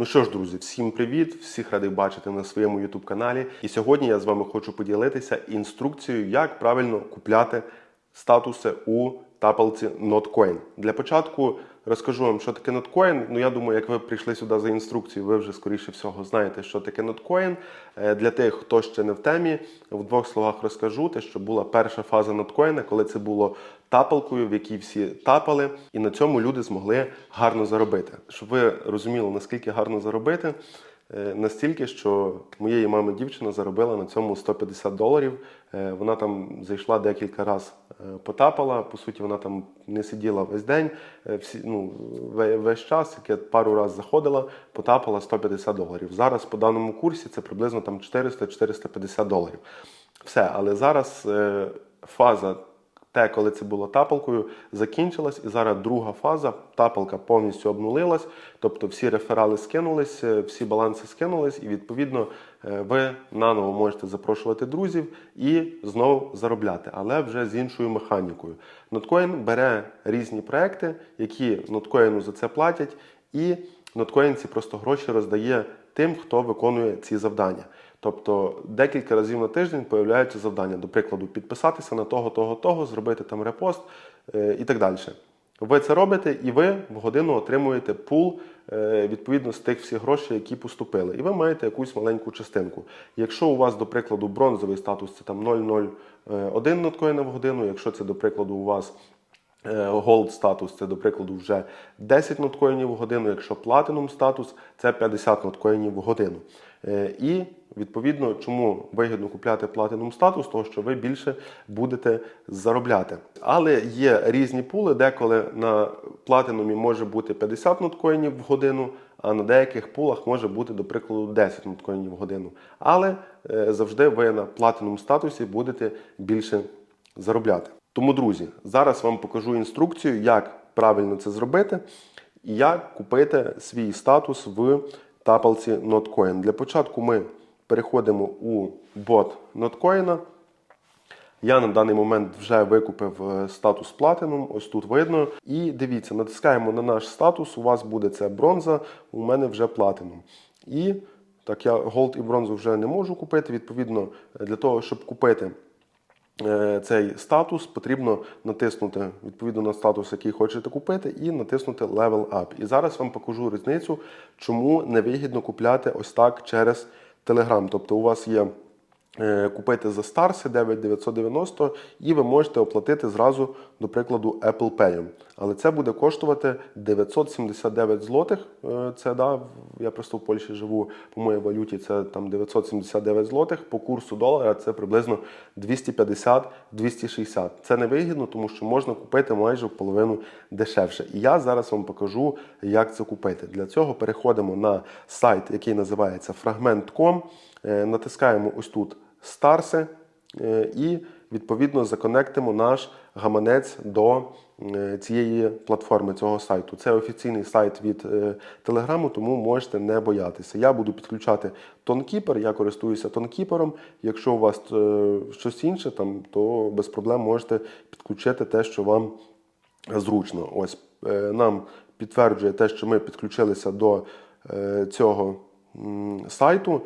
Ну що ж, друзі, всім привіт! Всіх радий бачити на своєму YouTube каналі. І сьогодні я з вами хочу поділитися інструкцією, як правильно купляти статуси у тапалці NotCoin. Для початку розкажу вам, що таке NotCoin. Ну я думаю, як ви прийшли сюди за інструкцією, ви вже скоріше всього знаєте, що таке NotCoin. Е, Для тих, хто ще не в темі, в двох словах розкажу те, що була перша фаза NotCoin, коли це було тапалкою, в якій всі тапали, і на цьому люди змогли гарно заробити. Щоб ви розуміли, наскільки гарно заробити. Е, Настільки, що моєї мами дівчина заробила на цьому 150 доларів. Е, Вона там зайшла декілька разів потапала. По суті, вона там не сиділа весь день, е, всі, ну, весь час, яке пару разів заходила, потапала 150 доларів. Зараз по даному курсі це приблизно там 400-450 доларів. Все, але зараз е, фаза те, коли це було тапалкою, закінчилась, і зараз друга фаза. Тапалка повністю обнулилась, тобто всі реферали скинулись, е, всі баланси скинулись, і відповідно е, ви наново можете запрошувати друзів і знову заробляти, але вже з іншою механікою. Ноткоін бере різні проекти, які ноткоїну за це платять, і ноткоін ці просто гроші роздає тим, хто виконує ці завдання. Тобто декілька разів на тиждень появляються завдання, до прикладу, підписатися на того, того, того, зробити там репост е, і так далі. Ви це робите, і ви в годину отримуєте пул е, відповідно з тих всіх грошей, які поступили. І ви маєте якусь маленьку частинку. Якщо у вас, до прикладу, бронзовий статус це там 0,01 ноткоїна в годину, якщо це, до прикладу, у вас Е, Gold статус це, до прикладу, вже 10 ноткоїнів в годину. Якщо Platinum статус це 50 ноткоїнів в годину. Е, І відповідно, чому вигідно купляти Platinum статус, тому що ви більше будете заробляти. Але є різні пули, деколи на Platinum може бути 50 ноткоїнів в годину. А на деяких пулах може бути, до прикладу, 10 ноткоїнів в годину. Але е, завжди ви на Platinum статусі будете більше заробляти. Тому, друзі, зараз вам покажу інструкцію, як правильно це зробити і як купити свій статус в тапалці NotCoin. Для початку ми переходимо у бот NotCoin. Я на даний момент вже викупив е, статус Platinum, ось тут видно. І дивіться, натискаємо на наш статус, у вас буде це бронза, у мене вже Platinum. І так, я Gold і бронзу вже не можу купити. Відповідно, для того, щоб купити цей статус, потрібно натиснути відповідно на статус, який хочете купити, і натиснути Level Up. І зараз вам покажу різницю, чому невигідно купляти ось так через Telegram. Тобто у вас є е, купити за Старси 9990 і ви можете оплатити зразу, до прикладу, Apple Pay. Але це буде коштувати 979 злотих. Е, Це да, я просто в Польщі живу по моїй валюті. Це там 979 злотих. По курсу долара це приблизно 250-260. Це невигідно, тому що можна купити майже в половину дешевше. І я зараз вам покажу, як це купити. Для цього переходимо на сайт, який називається fragment.com. Е, Натискаємо ось тут Старси е, і відповідно законектимо наш гаманець до цієї платформи, цього сайту. Це офіційний сайт від е, Телеграму, тому можете не боятися. Я буду підключати TonKeeper, я користуюся TonKeeper. Якщо у вас е, щось інше, там, то без проблем можете підключити те, що вам зручно. Ось е, нам підтверджує те, що ми підключилися до е, цього сайту.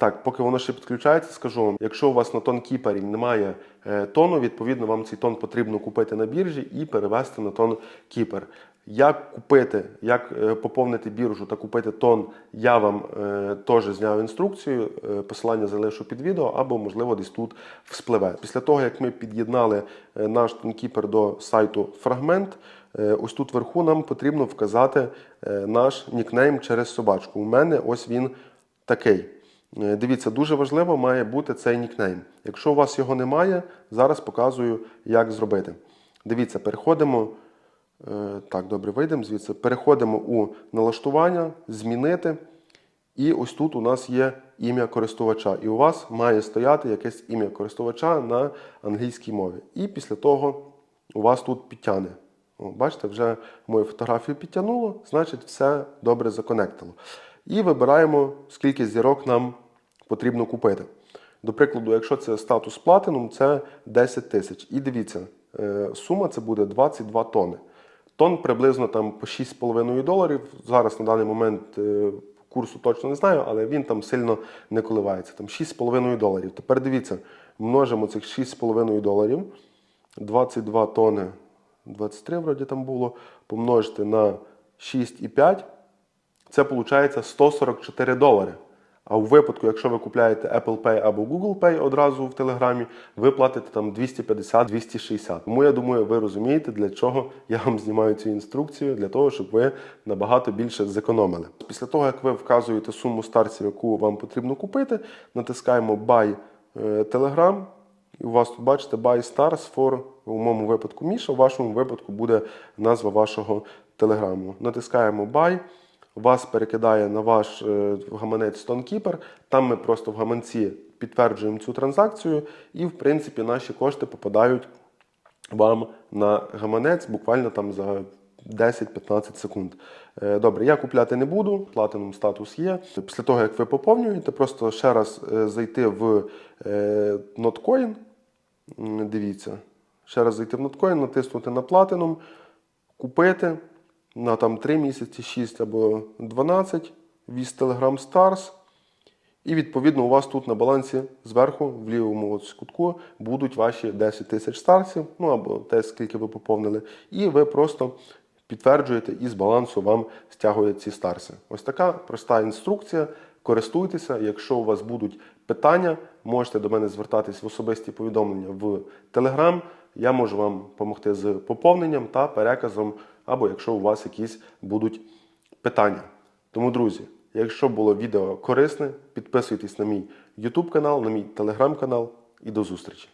Так, поки воно ще підключається, скажу вам, якщо у вас на тон кіпері немає е, тону, відповідно вам цей тон потрібно купити на біржі і перевести на тон кіпер. Як купити, як е, поповнити біржу та купити тон, я вам е, теж зняв інструкцію. Е, посилання залишу під відео або, можливо, десь тут вспливе. Після того, як ми під'єднали наш тонкіпер до сайту Фрагмент, ось тут вверху нам потрібно вказати наш нікнейм через собачку. У мене ось він такий. Е, Дивіться, дуже важливо має бути цей нікнейм. Якщо у вас його немає, зараз показую, як зробити. Дивіться, переходимо. е, Так, добре, вийдемо звідси. Переходимо у налаштування, змінити. І ось тут у нас є ім'я користувача. І у вас має стояти якесь ім'я користувача на англійській мові. І після того у вас тут підтягне. Бачите, вже мою фотографію підтягнуло, значить все добре законектило. І вибираємо, скільки зірок нам потрібно купити. До прикладу, якщо це статус Platinum, це 10 тисяч. І дивіться, е, сума це буде 22 тони. Тон приблизно там по 6,5 доларів. Зараз на даний момент е, курсу точно не знаю, але він там сильно не коливається. Там 6,5 доларів. Тепер дивіться, множимо цих 6,5 доларів. 22 тони, 23 вроді там було, помножити на 6,5, це виходить 144 долари. А у випадку, якщо ви купляєте Apple Pay або Google Pay одразу в Телеграмі, ви платите там 250-260. Тому я думаю, ви розумієте, для чого я вам знімаю цю інструкцію, для того, щоб ви набагато більше зекономили. Після того, як ви вказуєте суму старців, яку вам потрібно купити, натискаємо Buy е, Telegram. І у вас тут бачите Buy Stars for, у моєму випадку Міша, у вашому випадку буде назва вашого телеграму. Натискаємо Buy, вас перекидає на ваш е, гаманець StoneKeeper, там ми просто в гаманці підтверджуємо цю транзакцію, і в принципі наші кошти попадають вам на гаманець буквально там за 10-15 секунд. Е, Добре, я купляти не буду, платинум статус є. Після того, як ви поповнюєте, просто ще раз е, зайти в Notcoin. Дивіться, ще раз зайти в Notcoin, натиснути на Platinum, купити на там 3 місяці, 6 або 12 віз Telegram Stars. І відповідно у вас тут на балансі зверху, в лівому от кутку, будуть ваші 10 тисяч старців, ну або те, скільки ви поповнили. І ви просто підтверджуєте, і з балансу вам стягують ці старси. Ось така проста інструкція. Користуйтеся. Якщо у вас будуть питання, можете до мене звертатись в особисті повідомлення в Telegram. Я можу вам допомогти з поповненням та переказом, або якщо у вас якісь будуть питання. Тому, друзі, якщо було відео корисне, підписуйтесь на мій YouTube канал, на мій Telegram канал і до зустрічі!